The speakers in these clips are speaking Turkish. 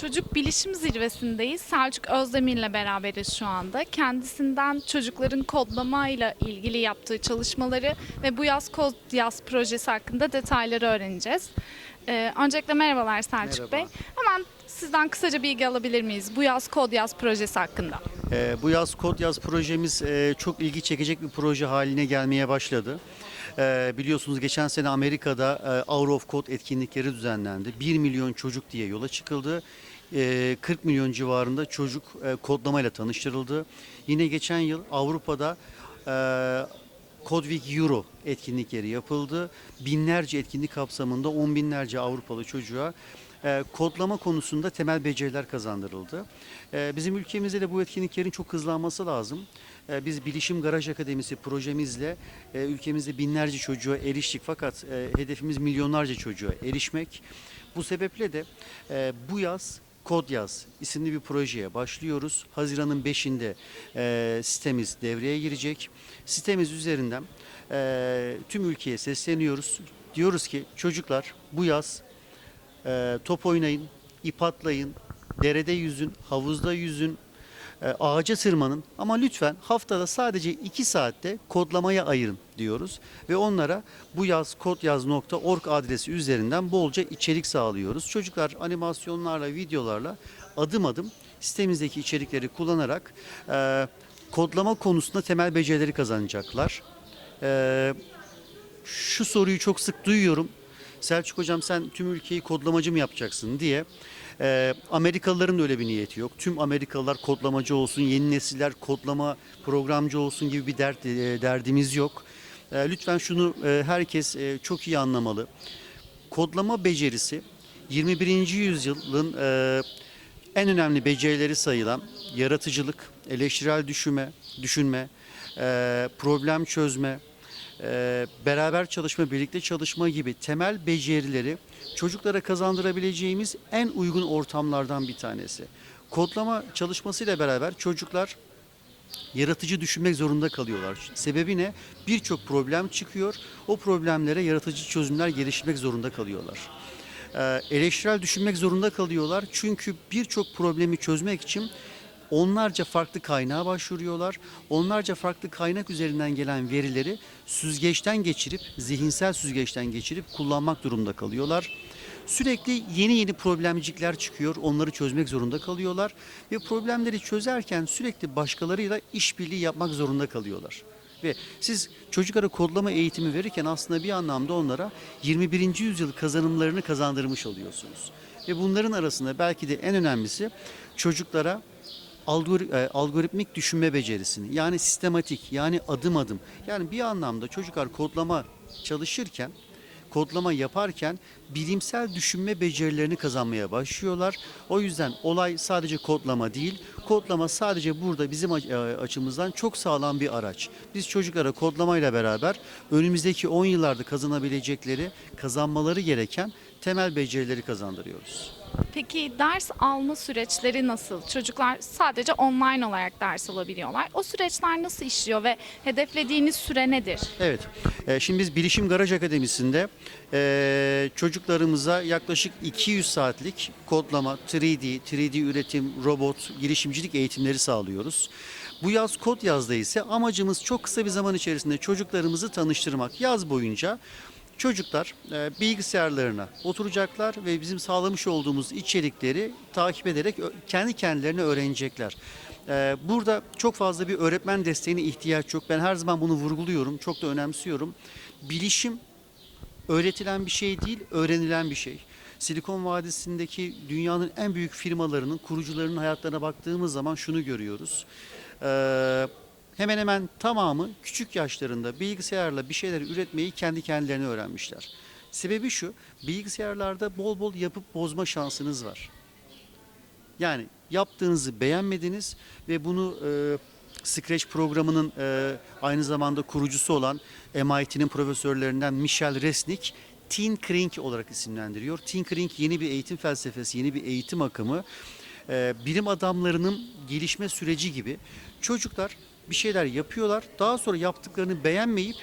Çocuk Bilişim Zirvesi'ndeyiz. Selçuk Özdemir'le beraberiz şu anda. Kendisinden çocukların kodlamayla ilgili yaptığı çalışmaları ve bu yaz kod yaz projesi hakkında detayları öğreneceğiz. Ee, öncelikle merhabalar Selçuk Merhaba. Bey. Hemen sizden kısaca bilgi alabilir miyiz bu yaz kod yaz projesi hakkında? Ee, bu yaz kod yaz projemiz e, çok ilgi çekecek bir proje haline gelmeye başladı. Ee, biliyorsunuz geçen sene Amerika'da e, Hour of Code etkinlikleri düzenlendi. 1 milyon çocuk diye yola çıkıldı. Ee, 40 milyon civarında çocuk e, kodlamayla tanıştırıldı. Yine geçen yıl Avrupa'da e, Code Week Euro etkinlikleri yapıldı. Binlerce etkinlik kapsamında on binlerce Avrupalı çocuğa e, kodlama konusunda temel beceriler kazandırıldı. Bizim ülkemizde de bu etkinliklerin çok hızlanması lazım. Biz Bilişim Garaj Akademisi projemizle ülkemizde binlerce çocuğa eriştik fakat hedefimiz milyonlarca çocuğa erişmek. Bu sebeple de bu yaz Kod Yaz isimli bir projeye başlıyoruz. Haziran'ın 5'inde e, sitemiz devreye girecek. Sitemiz üzerinden e, tüm ülkeye sesleniyoruz. Diyoruz ki çocuklar bu yaz e, top oynayın, ip atlayın, derede yüzün, havuzda yüzün, ağaca tırmanın ama lütfen haftada sadece 2 saatte kodlamaya ayırın diyoruz ve onlara bu yaz kodyaz.org adresi üzerinden bolca içerik sağlıyoruz. Çocuklar animasyonlarla, videolarla adım adım sitemizdeki içerikleri kullanarak e, kodlama konusunda temel becerileri kazanacaklar. E, şu soruyu çok sık duyuyorum. Selçuk hocam sen tüm ülkeyi kodlamacı mı yapacaksın diye. Ee, Amerikalıların da öyle bir niyeti yok. Tüm Amerikalılar kodlamacı olsun, yeni nesiller kodlama programcı olsun gibi bir dert, e, derdimiz yok. Ee, lütfen şunu e, herkes e, çok iyi anlamalı. Kodlama becerisi 21. yüzyılın e, en önemli becerileri sayılan yaratıcılık, eleştirel düşünme, düşünme, e, problem çözme, e, beraber çalışma, birlikte çalışma gibi temel becerileri çocuklara kazandırabileceğimiz en uygun ortamlardan bir tanesi. Kodlama çalışmasıyla beraber çocuklar yaratıcı düşünmek zorunda kalıyorlar. Sebebi ne? Birçok problem çıkıyor. O problemlere yaratıcı çözümler geliştirmek zorunda kalıyorlar. Ee, eleştirel düşünmek zorunda kalıyorlar. Çünkü birçok problemi çözmek için onlarca farklı kaynağa başvuruyorlar. Onlarca farklı kaynak üzerinden gelen verileri süzgeçten geçirip, zihinsel süzgeçten geçirip kullanmak durumunda kalıyorlar. Sürekli yeni yeni problemcikler çıkıyor. Onları çözmek zorunda kalıyorlar ve problemleri çözerken sürekli başkalarıyla işbirliği yapmak zorunda kalıyorlar. Ve siz çocuklara kodlama eğitimi verirken aslında bir anlamda onlara 21. yüzyıl kazanımlarını kazandırmış oluyorsunuz. Ve bunların arasında belki de en önemlisi çocuklara e, algoritmik düşünme becerisini yani sistematik yani adım adım yani bir anlamda çocuklar kodlama çalışırken kodlama yaparken bilimsel düşünme becerilerini kazanmaya başlıyorlar. O yüzden olay sadece kodlama değil. Kodlama sadece burada bizim e, açımızdan çok sağlam bir araç. Biz çocuklara kodlamayla beraber önümüzdeki 10 yıllarda kazanabilecekleri, kazanmaları gereken temel becerileri kazandırıyoruz. Peki ders alma süreçleri nasıl? Çocuklar sadece online olarak ders alabiliyorlar. O süreçler nasıl işliyor ve hedeflediğiniz süre nedir? Evet. Ee, Şimdi biz Bilişim Garaj Akademisi'nde e, çocuklarımıza yaklaşık 200 saatlik kodlama, 3D, 3D üretim, robot, girişimcilik eğitimleri sağlıyoruz. Bu yaz kod yazda ise amacımız çok kısa bir zaman içerisinde çocuklarımızı tanıştırmak. Yaz boyunca çocuklar e, bilgisayarlarına oturacaklar ve bizim sağlamış olduğumuz içerikleri takip ederek kendi kendilerine öğrenecekler. Ee, Burada çok fazla bir öğretmen desteğine ihtiyaç yok. Ben her zaman bunu vurguluyorum, çok da önemsiyorum. Bilişim öğretilen bir şey değil, öğrenilen bir şey. Silikon Vadisi'ndeki dünyanın en büyük firmalarının kurucularının hayatlarına baktığımız zaman şunu görüyoruz. Ee, hemen hemen tamamı küçük yaşlarında bilgisayarla bir şeyler üretmeyi kendi kendilerine öğrenmişler. Sebebi şu, bilgisayarlarda bol bol yapıp bozma şansınız var. Yani yaptığınızı beğenmediniz ve bunu e, Scratch programının e, aynı zamanda kurucusu olan MIT'nin profesörlerinden Michel Resnick Tinkering olarak isimlendiriyor. Tinkering yeni bir eğitim felsefesi, yeni bir eğitim akımı. E, bilim adamlarının gelişme süreci gibi çocuklar bir şeyler yapıyorlar. Daha sonra yaptıklarını beğenmeyip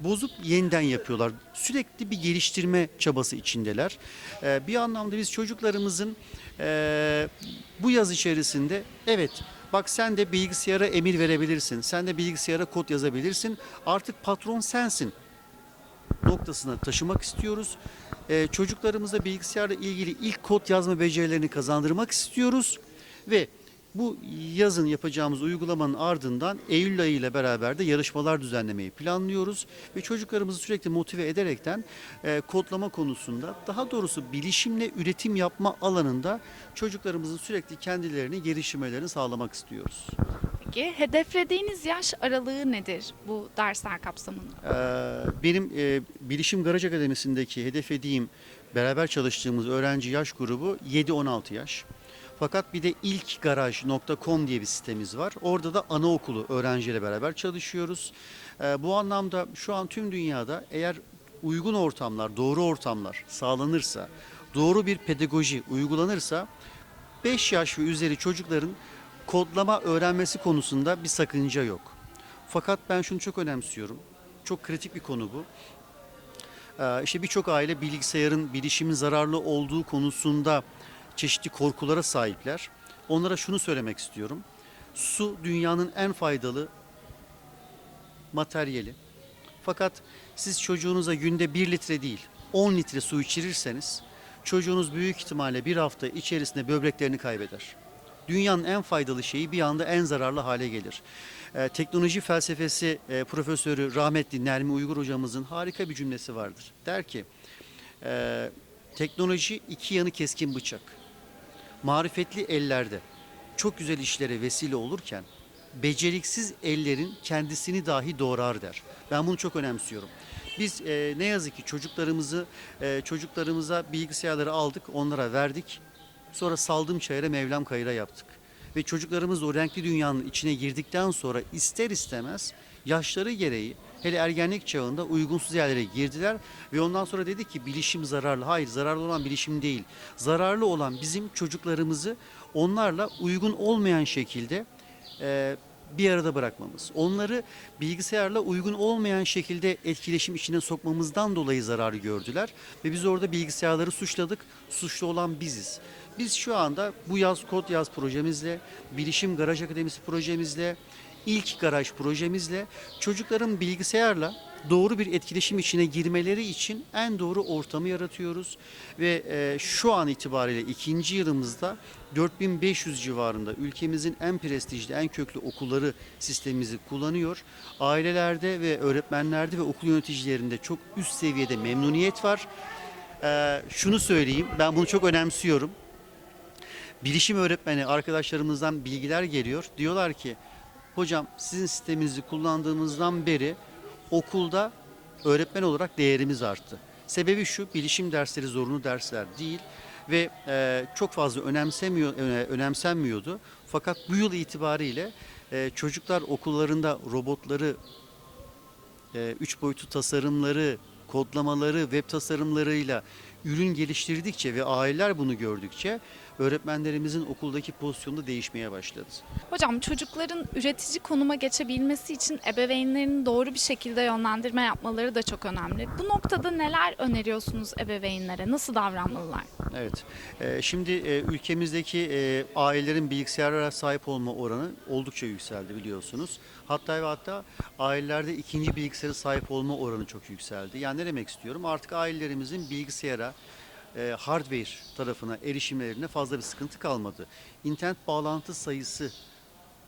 bozup yeniden yapıyorlar. Sürekli bir geliştirme çabası içindeler. Ee, bir anlamda biz çocuklarımızın e, bu yaz içerisinde evet bak sen de bilgisayara emir verebilirsin. Sen de bilgisayara kod yazabilirsin. Artık patron sensin noktasına taşımak istiyoruz. Ee, çocuklarımıza bilgisayarla ilgili ilk kod yazma becerilerini kazandırmak istiyoruz ve bu yazın yapacağımız uygulamanın ardından Eylül ayı ile beraber de yarışmalar düzenlemeyi planlıyoruz ve çocuklarımızı sürekli motive ederekten e, kodlama konusunda daha doğrusu bilişimle üretim yapma alanında çocuklarımızın sürekli kendilerini geliştirmelerini sağlamak istiyoruz. Peki hedeflediğiniz yaş aralığı nedir bu dersler kapsamında? Ee, Benim e, Bilişim Garaj Akademisi'ndeki hedeflediğim beraber çalıştığımız öğrenci yaş grubu 7-16 yaş. Fakat bir de ilkgaraj.com diye bir sitemiz var. Orada da anaokulu öğrenciyle beraber çalışıyoruz. Ee, Bu anlamda şu an tüm dünyada eğer uygun ortamlar, doğru ortamlar sağlanırsa, doğru bir pedagoji uygulanırsa 5 yaş ve üzeri çocukların kodlama öğrenmesi konusunda bir sakınca yok. Fakat ben şunu çok önemsiyorum. Çok kritik bir konu bu. Ee, İşte birçok aile bilgisayarın, bilişimin zararlı olduğu konusunda çeşitli korkulara sahipler. Onlara şunu söylemek istiyorum. Su dünyanın en faydalı materyali. Fakat siz çocuğunuza günde 1 litre değil 10 litre su içirirseniz çocuğunuz büyük ihtimalle bir hafta içerisinde böbreklerini kaybeder. Dünyanın en faydalı şeyi bir anda en zararlı hale gelir. Ee, teknoloji felsefesi e, profesörü rahmetli Nermi Uygur hocamızın harika bir cümlesi vardır. Der ki e, teknoloji iki yanı keskin bıçak. Marifetli ellerde çok güzel işlere vesile olurken beceriksiz ellerin kendisini dahi doğrar der. Ben bunu çok önemsiyorum. Biz e, ne yazık ki çocuklarımızı e, çocuklarımıza bilgisayarları aldık, onlara verdik. Sonra saldım çayıra Mevlam kayıra yaptık. Ve çocuklarımız o renkli dünyanın içine girdikten sonra ister istemez yaşları gereği hele ergenlik çağında uygunsuz yerlere girdiler ve ondan sonra dedik ki bilişim zararlı. Hayır zararlı olan bilişim değil. Zararlı olan bizim çocuklarımızı onlarla uygun olmayan şekilde e, bir arada bırakmamız. Onları bilgisayarla uygun olmayan şekilde etkileşim içine sokmamızdan dolayı zararı gördüler ve biz orada bilgisayarları suçladık. Suçlu olan biziz. Biz şu anda bu yaz kod yaz projemizle, Bilişim Garaj Akademisi projemizle, ilk garaj projemizle çocukların bilgisayarla doğru bir etkileşim içine girmeleri için en doğru ortamı yaratıyoruz ve e, şu an itibariyle ikinci yılımızda 4500 civarında ülkemizin en prestijli, en köklü okulları sistemimizi kullanıyor. Ailelerde ve öğretmenlerde ve okul yöneticilerinde çok üst seviyede memnuniyet var. E, şunu söyleyeyim, ben bunu çok önemsiyorum. Bilişim öğretmeni arkadaşlarımızdan bilgiler geliyor. Diyorlar ki hocam sizin sisteminizi kullandığımızdan beri okulda öğretmen olarak değerimiz arttı. Sebebi şu bilişim dersleri zorunlu dersler değil ve e, çok fazla önemsemiyor öne- önemsenmiyordu. Fakat bu yıl itibariyle e, çocuklar okullarında robotları, e, üç boyutlu tasarımları, kodlamaları, web tasarımlarıyla ürün geliştirdikçe ve aileler bunu gördükçe öğretmenlerimizin okuldaki pozisyonu da değişmeye başladı. Hocam çocukların üretici konuma geçebilmesi için ebeveynlerin doğru bir şekilde yönlendirme yapmaları da çok önemli. Bu noktada neler öneriyorsunuz ebeveynlere? Nasıl davranmalılar? Evet. Ee, şimdi e, ülkemizdeki e, ailelerin bilgisayara sahip olma oranı oldukça yükseldi biliyorsunuz. Hatta ve hatta ailelerde ikinci bilgisayara sahip olma oranı çok yükseldi. Yani ne demek istiyorum? Artık ailelerimizin bilgisayara e, hardware tarafına erişimlerinde fazla bir sıkıntı kalmadı. İnternet bağlantı sayısı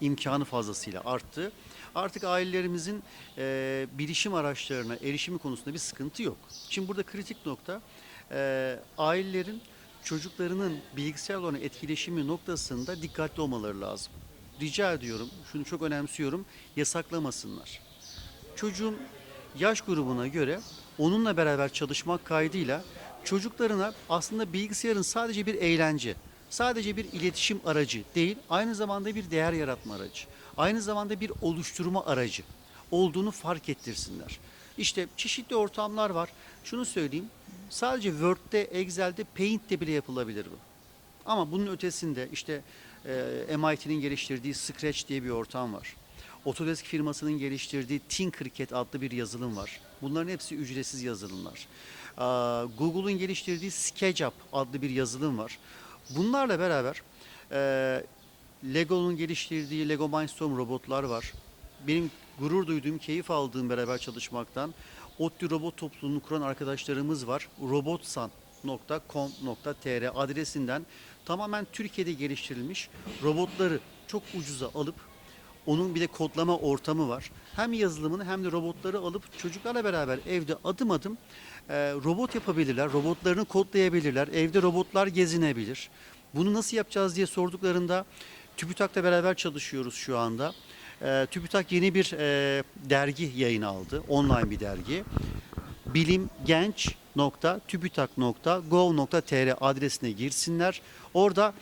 imkanı fazlasıyla arttı. Artık ailelerimizin e, bilişim araçlarına erişimi konusunda bir sıkıntı yok. Şimdi burada kritik nokta e, ailelerin çocuklarının bilgisayarla olan etkileşimi noktasında dikkatli olmaları lazım. Rica ediyorum, şunu çok önemsiyorum, yasaklamasınlar. Çocuğun yaş grubuna göre onunla beraber çalışmak kaydıyla çocuklarına aslında bilgisayarın sadece bir eğlence, sadece bir iletişim aracı değil, aynı zamanda bir değer yaratma aracı, aynı zamanda bir oluşturma aracı olduğunu fark ettirsinler. İşte çeşitli ortamlar var. Şunu söyleyeyim, sadece Word'de, Excel'de, Paint'te bile yapılabilir bu. Ama bunun ötesinde işte e, MIT'nin geliştirdiği Scratch diye bir ortam var. Autodesk firmasının geliştirdiği Tinkercad adlı bir yazılım var. Bunların hepsi ücretsiz yazılımlar. Google'un geliştirdiği SketchUp adlı bir yazılım var. Bunlarla beraber e, Lego'nun geliştirdiği Lego Mindstorm robotlar var. Benim gurur duyduğum, keyif aldığım beraber çalışmaktan ODTÜ Robot Topluluğunu kuran arkadaşlarımız var. robotsan.com.tr adresinden tamamen Türkiye'de geliştirilmiş robotları çok ucuza alıp onun bir de kodlama ortamı var. Hem yazılımını hem de robotları alıp çocuklarla beraber evde adım adım e, robot yapabilirler. Robotlarını kodlayabilirler. Evde robotlar gezinebilir. Bunu nasıl yapacağız diye sorduklarında TÜBİTAK'la beraber çalışıyoruz şu anda. E, TÜBİTAK yeni bir e, dergi yayın aldı. Online bir dergi. bilimgenç.tübitak.gov.tr adresine girsinler. Orada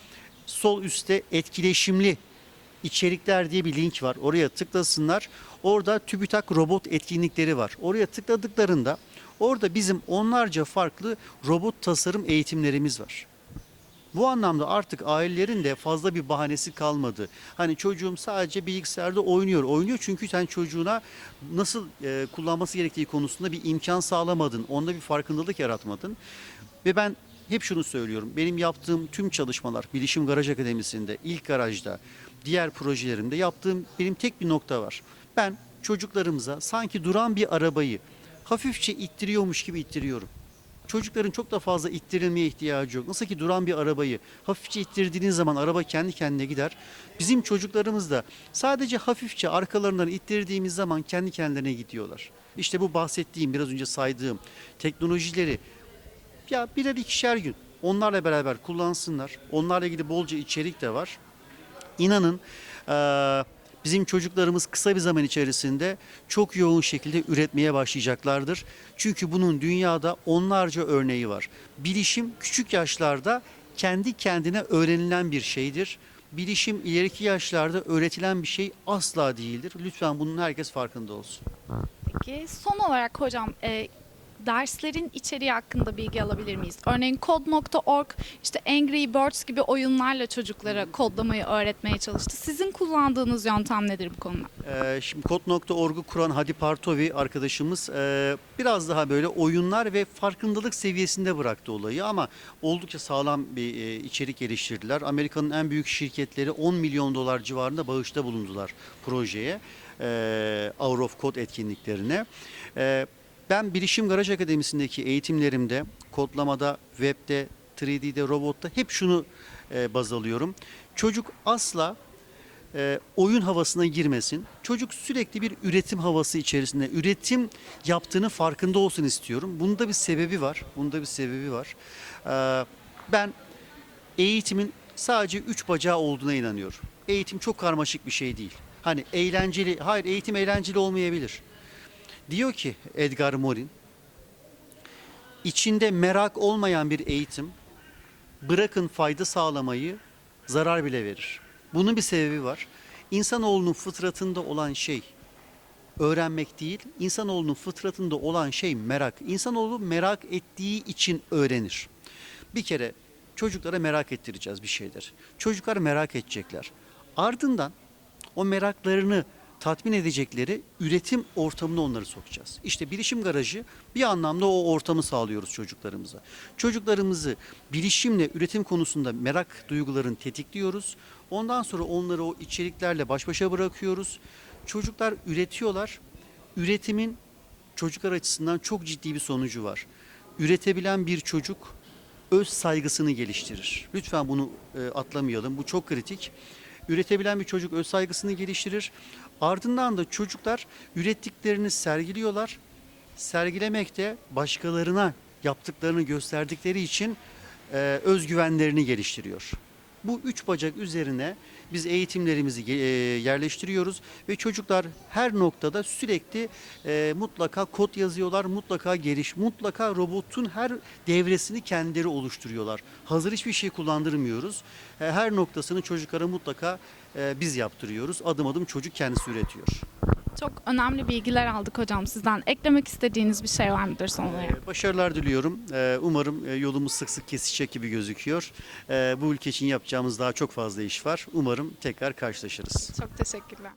sol üstte etkileşimli içerikler diye bir link var. Oraya tıklasınlar. Orada TÜBİTAK robot etkinlikleri var. Oraya tıkladıklarında orada bizim onlarca farklı robot tasarım eğitimlerimiz var. Bu anlamda artık ailelerin de fazla bir bahanesi kalmadı. Hani çocuğum sadece bilgisayarda oynuyor. Oynuyor çünkü sen çocuğuna nasıl e, kullanması gerektiği konusunda bir imkan sağlamadın. Onda bir farkındalık yaratmadın. Ve ben hep şunu söylüyorum. Benim yaptığım tüm çalışmalar Bilişim Garaj Akademisi'nde, ilk garajda, diğer projelerimde yaptığım benim tek bir nokta var. Ben çocuklarımıza sanki duran bir arabayı hafifçe ittiriyormuş gibi ittiriyorum. Çocukların çok da fazla ittirilmeye ihtiyacı yok. Nasıl ki duran bir arabayı hafifçe ittirdiğiniz zaman araba kendi kendine gider. Bizim çocuklarımız da sadece hafifçe arkalarından ittirdiğimiz zaman kendi kendilerine gidiyorlar. İşte bu bahsettiğim biraz önce saydığım teknolojileri ya birer ikişer gün onlarla beraber kullansınlar. Onlarla ilgili bolca içerik de var. İnanın bizim çocuklarımız kısa bir zaman içerisinde çok yoğun şekilde üretmeye başlayacaklardır. Çünkü bunun dünyada onlarca örneği var. Bilişim küçük yaşlarda kendi kendine öğrenilen bir şeydir. Bilişim ileriki yaşlarda öğretilen bir şey asla değildir. Lütfen bunun herkes farkında olsun. Peki son olarak hocam derslerin içeriği hakkında bilgi alabilir miyiz? Örneğin Code.org işte Angry Birds gibi oyunlarla çocuklara kodlamayı öğretmeye çalıştı. Sizin kullandığınız yöntem nedir bu konuda? Ee, şimdi Kod.org'u kuran Hadi Partovi arkadaşımız e, biraz daha böyle oyunlar ve farkındalık seviyesinde bıraktı olayı ama oldukça sağlam bir e, içerik geliştirdiler. Amerika'nın en büyük şirketleri 10 milyon dolar civarında bağışta bulundular projeye, e, Hour of Code etkinliklerine. E, ben Bilişim Garaj Akademisi'ndeki eğitimlerimde, kodlamada, webde, 3D'de, robotta hep şunu e, baz alıyorum. Çocuk asla e, oyun havasına girmesin. Çocuk sürekli bir üretim havası içerisinde, üretim yaptığını farkında olsun istiyorum. Bunda bir sebebi var. Bunda bir sebebi var. E, ben eğitimin sadece üç bacağı olduğuna inanıyorum. Eğitim çok karmaşık bir şey değil. Hani eğlenceli, hayır eğitim eğlenceli olmayabilir. Diyor ki Edgar Morin, içinde merak olmayan bir eğitim bırakın fayda sağlamayı zarar bile verir. Bunun bir sebebi var. İnsanoğlunun fıtratında olan şey öğrenmek değil, insanoğlunun fıtratında olan şey merak. İnsanoğlu merak ettiği için öğrenir. Bir kere çocuklara merak ettireceğiz bir şeyler. Çocuklar merak edecekler. Ardından o meraklarını tatmin edecekleri üretim ortamına onları sokacağız. İşte bilişim garajı bir anlamda o ortamı sağlıyoruz çocuklarımıza. Çocuklarımızı bilişimle üretim konusunda merak duygularını tetikliyoruz. Ondan sonra onları o içeriklerle baş başa bırakıyoruz. Çocuklar üretiyorlar. Üretimin çocuklar açısından çok ciddi bir sonucu var. Üretebilen bir çocuk öz saygısını geliştirir. Lütfen bunu e, atlamayalım. Bu çok kritik. Üretebilen bir çocuk öz saygısını geliştirir. Ardından da çocuklar ürettiklerini sergiliyorlar. Sergilemekte başkalarına yaptıklarını gösterdikleri için e, özgüvenlerini geliştiriyor. Bu üç bacak üzerine biz eğitimlerimizi e, yerleştiriyoruz ve çocuklar her noktada sürekli e, mutlaka kod yazıyorlar, mutlaka geliş, mutlaka robotun her devresini kendileri oluşturuyorlar. Hazır hiçbir şey kullandırmıyoruz. E, her noktasını çocuklara mutlaka biz yaptırıyoruz. Adım adım çocuk kendisi üretiyor. Çok önemli bilgiler aldık hocam sizden. Eklemek istediğiniz bir şey var mıdır son olarak? E, Başarılar diliyorum. E, Umarım e, yolumuz sık sık kesişecek gibi gözüküyor. E, Bu ülke için yapacağımız daha çok fazla iş var. Umarım tekrar karşılaşırız. Çok teşekkürler.